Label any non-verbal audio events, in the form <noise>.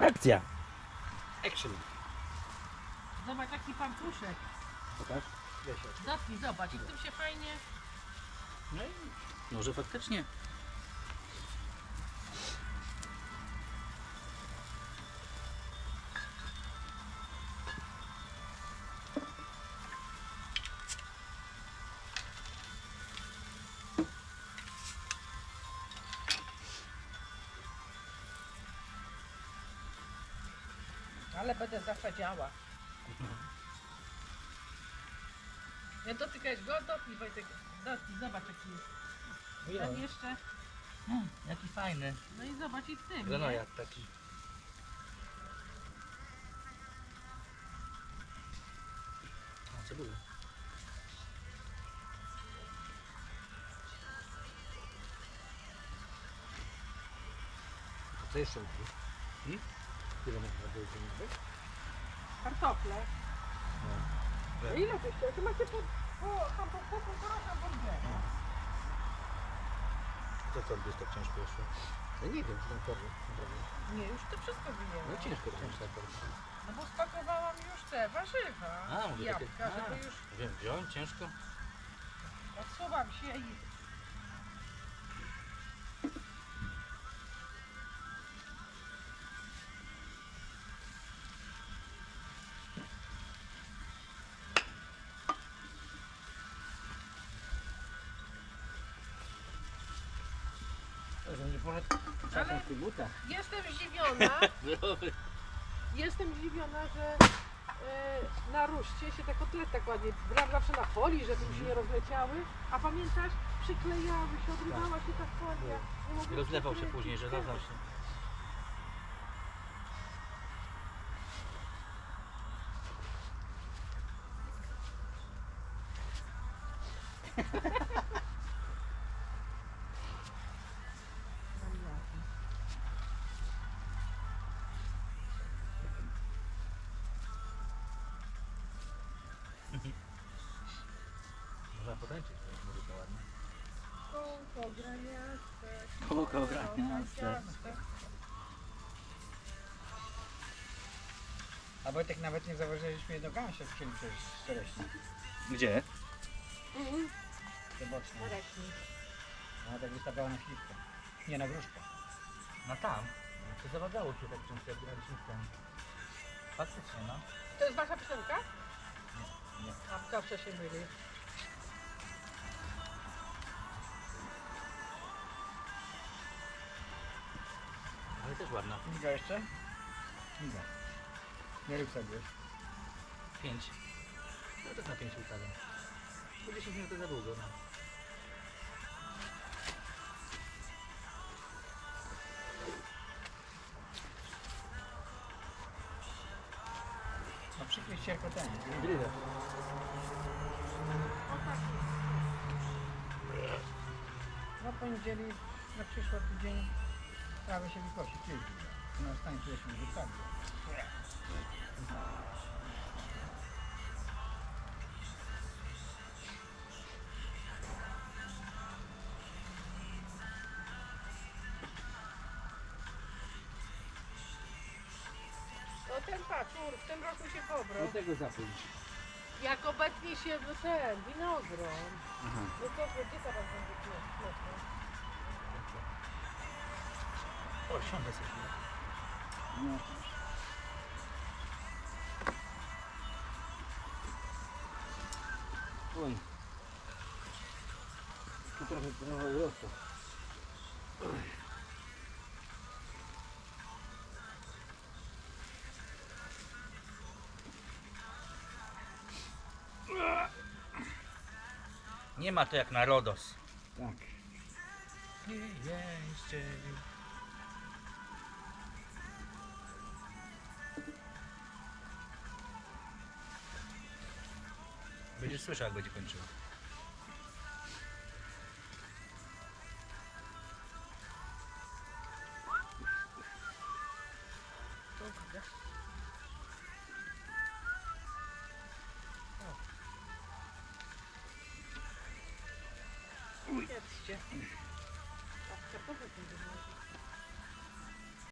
Akcja! Action! Zobacz jaki pan pruszek. Pokaż. Dotknij, zobacz. I tym się fajnie... No i może faktycznie. Ale będę zawsze działa. Nie dotykałeś go, dotknij Wojtek. Dotknij, zobacz jaki jest. Ten jeszcze. Hmm, jaki fajny. No i zobacz i w tym. nie? Granojad taki. A, cebulę. Co jeszcze? Hmm? Ile można było być? Kartofle. No. Ile byście? To macie po, po, tam po, po półtora hamburgera. Co to tak ciężko jeszcze? Ja nie wiem, czy ten kornik naprawdę. Nie, już to wszystko No wyjęłam. ciężko to tak No bo spakowałam już te warzywa. A, mówię takie- jabłka, żeby a. już Wiem, wziąłem ciężko. odsuwam się i... Ale-. Jestem zdziwiona, <laughs> jestem zdziwiona, że e, na ruszcie się te kotlety tak ładnie, brałam zawsze na folii, żeby mi się nie rozleciały, a pamiętasz, przyklejały się, odrywała się ta folia. Nie mogłam Rozlewał się przykleić. później, że rozlał się. <laughs> Potańczyć, to jest muzyka ładna. Kółko graniaste, Kółko graniaste. A Wojtek nawet nie zauważył, żeśmy jedno gałąź chcieli przez szczereśnie. Gdzie? Mhm. Te boczne. Leśnik. Ona tak wystawała na chwilkę. Nie, na gruszkę. No tam. To zawadało się tak często, jak graliśmy w ten. Faktycznie, no. To jest wasza piosenka? Nie. A zawsze się myli. Też ładna. Miga jeszcze? Miga. Nie rób sobie już. Pięć. No też na pięć ustawiam. Po 10 minut to za długo, no. No przykryć cierko ten. Grille. No poniedzieli, na przyszły tydzień prawie się wykosi. Czyli no stanie tu się wystawi. No ten paczur, w tym roku się pobrał. tego zapiąć. Jak obetnie się w ten winogron, Aha. no to gdzie teraz będzie klepno? O, siądę sobie. No. Oj. Tu trochę, trochę urosło. Nie ma to jak na Rodos. Tak. Jeszcze. Będziesz słyszał, jak będzie kończyła. Jedzcie. A kartofle będzie